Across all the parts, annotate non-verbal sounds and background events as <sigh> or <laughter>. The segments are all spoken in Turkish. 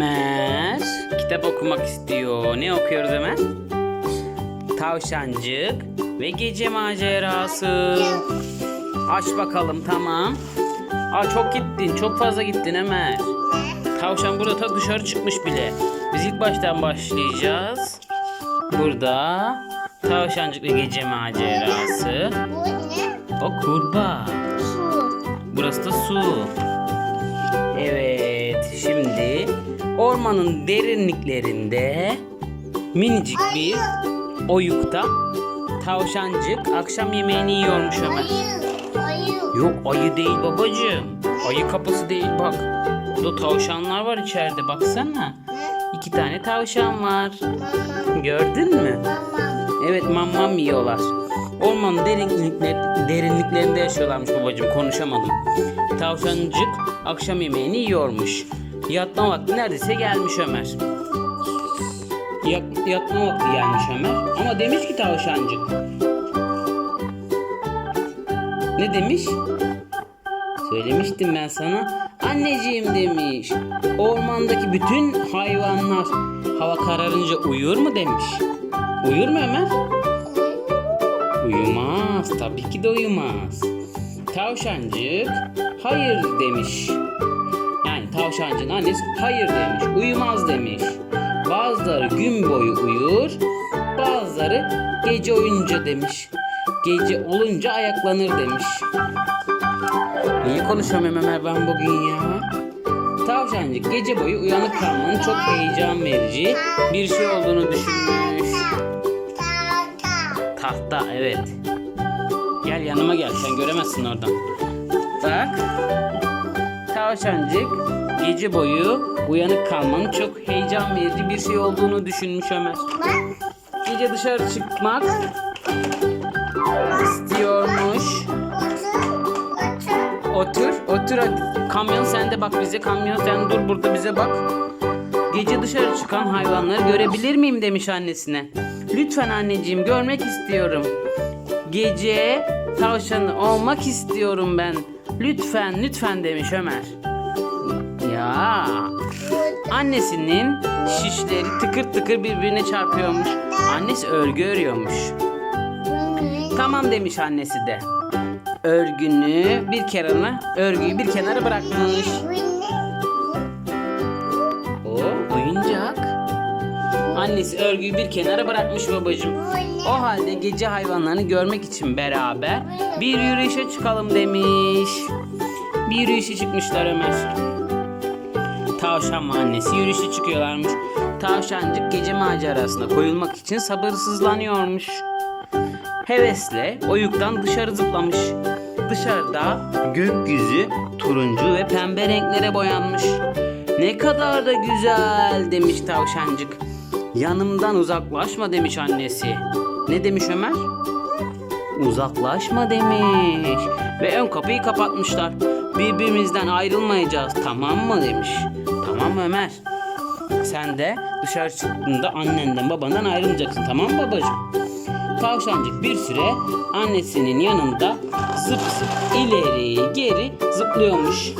Ömer kitap okumak istiyor. Ne okuyoruz Ömer? Tavşancık ve gece macerası. Aç bakalım tamam. Aa çok gittin. Çok fazla gittin Ömer. Tavşan burada ta dışarı çıkmış bile. Biz ilk baştan başlayacağız. Burada tavşancık ve gece macerası. Bu ne? O kurbağa. Su. Burası da su. Evet, şimdi ormanın derinliklerinde minicik bir oyukta tavşancık akşam yemeğini yiyormuş. Ayı. Yok ayı değil babacığım. Ayı kapısı değil bak. Burada tavşanlar var içeride baksana. İki tane tavşan var. Gördün mü? Evet mamam yiyorlar. Ormanın derinlikler, derinliklerinde yaşıyorlarmış babacığım konuşamadım. Tavşancık akşam yemeğini yiyormuş. Yatma vakti neredeyse gelmiş Ömer. Yat- yatma vakti gelmiş Ömer. Ama demiş ki tavşancık. Ne demiş? Söylemiştim ben sana. Anneciğim demiş. Ormandaki bütün hayvanlar hava kararınca uyur mu demiş. Uyur mu Ömer? Uyumaz. Tabii ki de uyumaz. Tavşancık hayır demiş. Yani tavşancığın annesi hayır demiş. Uyumaz demiş. Bazıları gün boyu uyur. Bazıları gece oyunca demiş. Gece olunca ayaklanır demiş. Niye konuşamıyorum Ömer ben bugün ya? Tavşancık gece boyu uyanık kalmanın çok heyecan verici bir şey olduğunu düşünmüş. Tahta evet. Gel yanıma gel sen göremezsin oradan. Bak. Tavşancık gece boyu uyanık kalmanın çok heyecan verici bir şey olduğunu düşünmüş Ömer. Gece dışarı çıkmak istiyormuş. Otur. Otur. Hadi. Kamyon sen de bak bize. Kamyon sen dur burada bize bak. Gece dışarı çıkan hayvanları görebilir miyim demiş annesine. Lütfen anneciğim görmek istiyorum. Gece tavşanı olmak istiyorum ben. Lütfen lütfen demiş Ömer. Ya annesinin şişleri tıkır tıkır birbirine çarpıyormuş. Annesi örgü örüyormuş. Tamam demiş annesi de. Örgünü bir kenara, örgüyü bir kenara bırakmış. O oyuncak. Annesi örgüyü bir kenara bırakmış babacığım. O halde gece hayvanlarını görmek için beraber bir yürüyüşe çıkalım demiş. Bir yürüyüşe çıkmışlar Ömer. Tavşan ve annesi yürüyüşe çıkıyorlarmış. Tavşancık gece macerasına koyulmak için sabırsızlanıyormuş. Hevesle oyuktan dışarı zıplamış. Dışarıda gökyüzü turuncu ve pembe renklere boyanmış. Ne kadar da güzel demiş tavşancık. Yanımdan uzaklaşma demiş annesi. Ne demiş Ömer? Uzaklaşma demiş. Ve ön kapıyı kapatmışlar. Birbirimizden ayrılmayacağız tamam mı demiş. Tamam Ömer. Sen de dışarı çıktığında annenden babandan ayrılmayacaksın tamam babacığım? Tavşancık bir süre annesinin yanında zıp zıp ileri geri zıplıyormuş.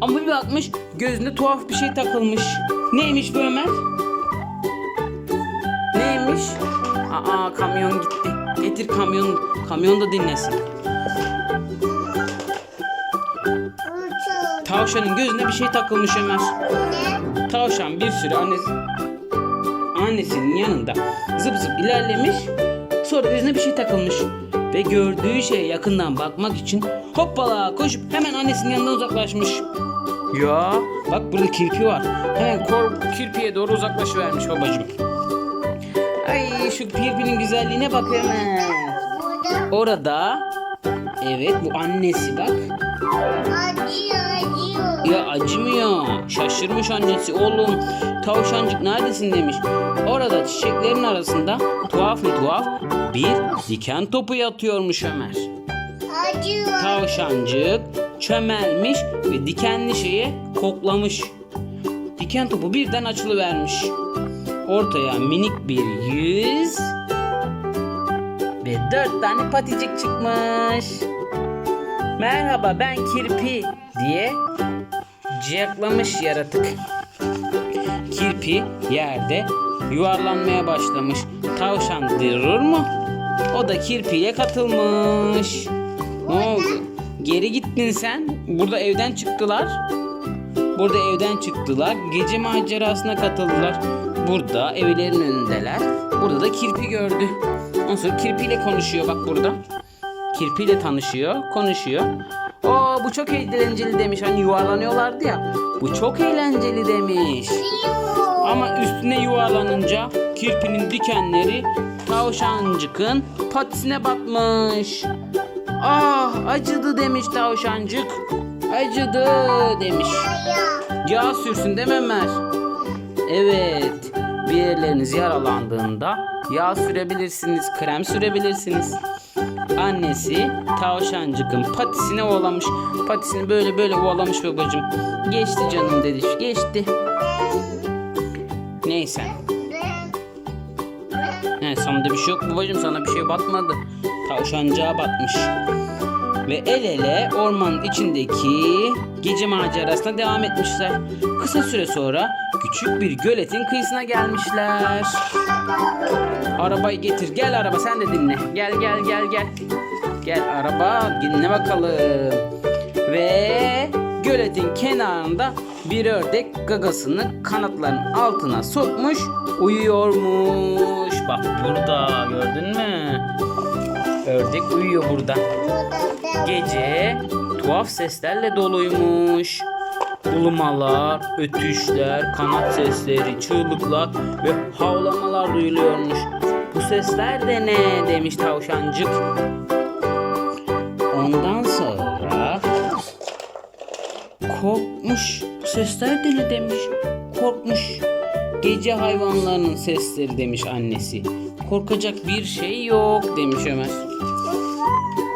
Ama bir bakmış gözüne tuhaf bir şey takılmış. Neymiş bu Ömer? Neymiş? Aa kamyon gitti. Getir kamyon, kamyon da dinlesin. Tavşanın gözüne bir şey takılmış Ömer. Ne? Tavşan bir süre annesi, annesinin yanında zıp zıp ilerlemiş. Sonra gözüne bir şey takılmış. Ve gördüğü şeye yakından bakmak için hoppala koşup hemen annesinin yanından uzaklaşmış. Ya bak burada kirpi var. Hemen kor kirpiye doğru uzaklaşıvermiş babacığım. Ay şu kirpinin güzelliğine bak hemen. Orada evet bu annesi bak. Ya acımıyor. Şaşırmış annesi. Oğlum tavşancık neredesin demiş. Orada çiçeklerin arasında tuhaf mı tuhaf bir diken topu yatıyormuş Ömer. Acıyor. Tavşancık çömelmiş ve dikenli şeye koklamış. Diken topu birden açılıvermiş. Ortaya minik bir yüz ve dört tane paticik çıkmış. Merhaba ben Kirpi diye ciyaklamış yaratık. Kirpi yerde yuvarlanmaya başlamış. Tavşan durur mu? O da kirpiye katılmış. Ne oldu? Geri gittin sen. Burada evden çıktılar. Burada evden çıktılar. Gece macerasına katıldılar. Burada evlerin önündeler. Burada da kirpi gördü. Ondan sonra kirpiyle konuşuyor bak burada. Kirpiyle tanışıyor, konuşuyor. Aa bu çok eğlenceli demiş. Hani yuvarlanıyorlardı ya. Bu çok eğlenceli demiş. Ama üstüne yuvarlanınca kirpinin dikenleri tavşancıkın patisine batmış. Ah acıdı demiş tavşancık. Acıdı demiş. Yağ sürsün değil mi Ömer? Evet. Bir yerleriniz yaralandığında yağ sürebilirsiniz, krem sürebilirsiniz. Annesi tavşancıkın patisine ovalamış. Patisini böyle böyle ovalamış babacığım. Geçti canım dedi. Geçti. Neyse. He, sana da bir şey yok babacığım. Sana bir şey batmadı. Tavşancığa batmış. Ve el ele ormanın içindeki gece macerasına devam etmişler. Kısa süre sonra küçük bir göletin kıyısına gelmişler. Arabayı getir. Gel araba sen de dinle. Gel gel gel gel. Gel araba dinle bakalım. Ve göletin kenarında bir ördek gagasını kanatlarının altına sokmuş uyuyormuş. Bak burada gördün mü? Ördek uyuyor burada. Gece tuhaf seslerle doluymuş. Ulumalar, ötüşler, kanat sesleri, çığlıklar ve havlamalar duyuluyormuş. Bu sesler de ne demiş tavşancık. Ondan sonra korkmuş. Bu sesler de ne demiş. Korkmuş. Gece hayvanlarının sesleri demiş annesi. Korkacak bir şey yok demiş Ömer.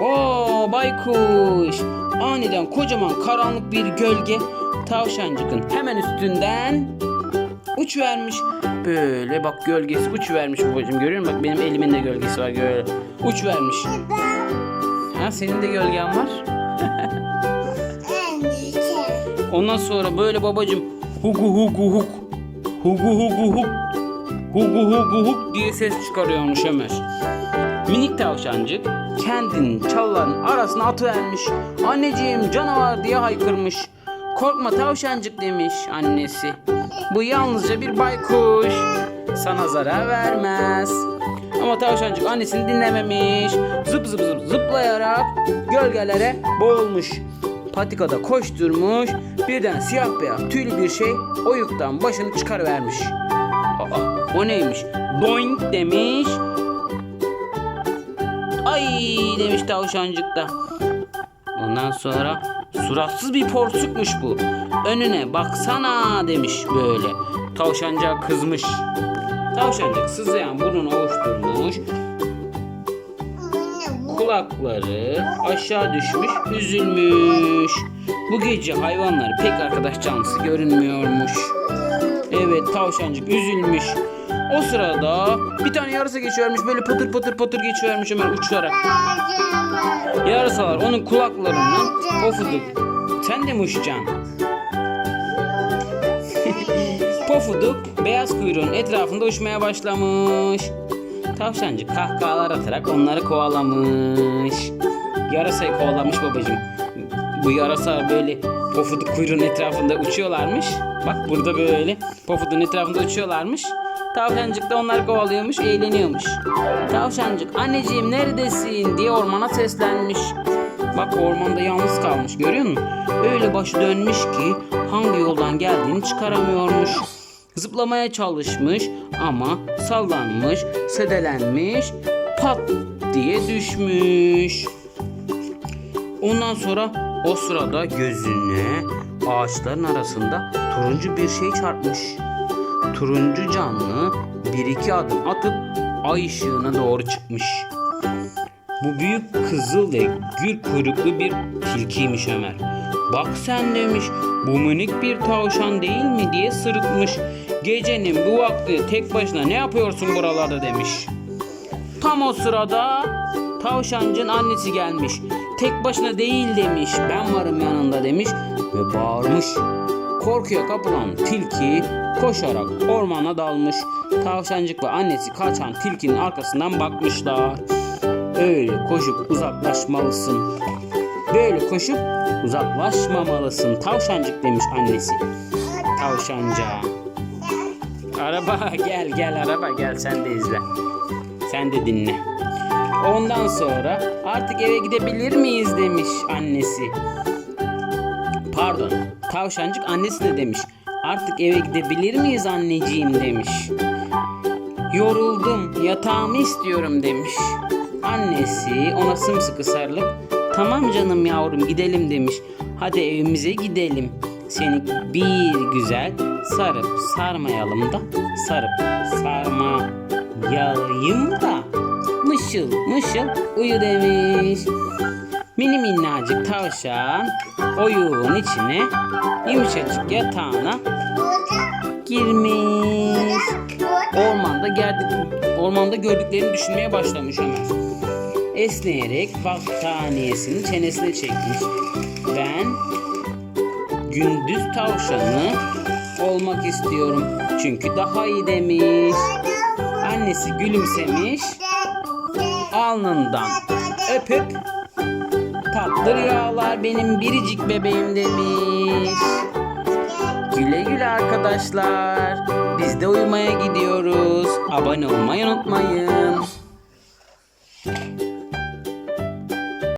Oo baykuş. Aniden kocaman karanlık bir gölge tavşancıkın hemen üstünden uç vermiş. Böyle bak gölgesi uç vermiş babacığım görüyor musun? Bak benim elimin de gölgesi var böyle. Uç vermiş. Ha senin de gölgen var. Ondan sonra böyle babacığım hugu hugu huk hugu hugu huk hugu hugu huk diye ses çıkarıyormuş Ömer. Minik tavşancık kendini çalıların arasına atıvermiş. Anneciğim canavar diye haykırmış. Korkma tavşancık demiş annesi. Bu yalnızca bir baykuş. Sana zarar vermez. Ama tavşancık annesini dinlememiş. Zıp zıp zıp zıplayarak gölgelere boğulmuş. Patikada koşturmuş. Birden siyah beyaz tüylü bir şey oyuktan başını çıkarıvermiş. O neymiş? Doink demiş. Ay demiş tavşancık da. Ondan sonra suratsız bir porsukmuş bu. Önüne baksana demiş böyle. Tavşancığa kızmış. Tavşancık sızlayan burnunu ovuşturmuş. Kulakları aşağı düşmüş, üzülmüş. Bu gece hayvanları pek arkadaş canlısı görünmüyormuş. Evet tavşancık üzülmüş. O sırada bir tane yarasa geçiyormuş böyle patır patır patır geçiyormuş hemen uçarak. Yarasalar onun kulaklarından pofuduk. Sen de mi uçacaksın? <laughs> pofuduk beyaz kuyruğun etrafında uçmaya başlamış. Tavşancık kahkahalar atarak onları kovalamış. Yarasayı kovalamış babacığım. Bu yarasa böyle pofuduk kuyruğun etrafında uçuyorlarmış. Bak burada böyle pofudun etrafında uçuyorlarmış. Tavşancık da onları kovalıyormuş, eğleniyormuş. Tavşancık anneciğim neredesin diye ormana seslenmiş. Bak ormanda yalnız kalmış görüyor musun? Öyle başı dönmüş ki hangi yoldan geldiğini çıkaramıyormuş. Zıplamaya çalışmış ama sallanmış, sedelenmiş, pat diye düşmüş. Ondan sonra o sırada gözüne ağaçların arasında turuncu bir şey çarpmış. Turuncu canlı bir iki adım atıp ay ışığına doğru çıkmış. Bu büyük kızıl ve gül kuyruklu bir tilkiymiş Ömer. Bak sen demiş bu minik bir tavşan değil mi diye sırıtmış. Gecenin bu vakti tek başına ne yapıyorsun buralarda demiş. Tam o sırada tavşancın annesi gelmiş. Tek başına değil demiş. Ben varım yanında demiş ve bağırmış. Korkuya kapılan tilki koşarak ormana dalmış. Tavşancık ve annesi kaçan tilkinin arkasından bakmışlar. Öyle koşup uzaklaşmalısın. Böyle koşup uzaklaşmamalısın. Tavşancık demiş annesi. Tavşanca. Araba <laughs> gel gel araba gel sen de izle. Sen de dinle. Ondan sonra artık eve gidebilir miyiz demiş annesi. Pardon. Tavşancık annesi de demiş. Artık eve gidebilir miyiz anneciğim demiş. Yoruldum, yatağımı istiyorum demiş. Annesi ona sımsıkı sarılıp tamam canım yavrum gidelim demiş. Hadi evimize gidelim. Seni bir güzel sarıp sarmayalım da sarıp sarmayayım da mışıl mışıl uyu demiş. Mini minnacık tavşan oyuğun içine yumuşacık yatağına girmiş. Ormanda geldik, ormanda gördüklerini düşünmeye başlamış Ömer. Esneyerek battaniyesini çenesine çekmiş. Ben gündüz tavşanı olmak istiyorum. Çünkü daha iyi demiş. Annesi gülümsemiş. Alnından öpüp tatlı rüyalar benim biricik bebeğim demiş. Güle güle arkadaşlar. Biz de uyumaya gidiyoruz. Abone olmayı unutmayın.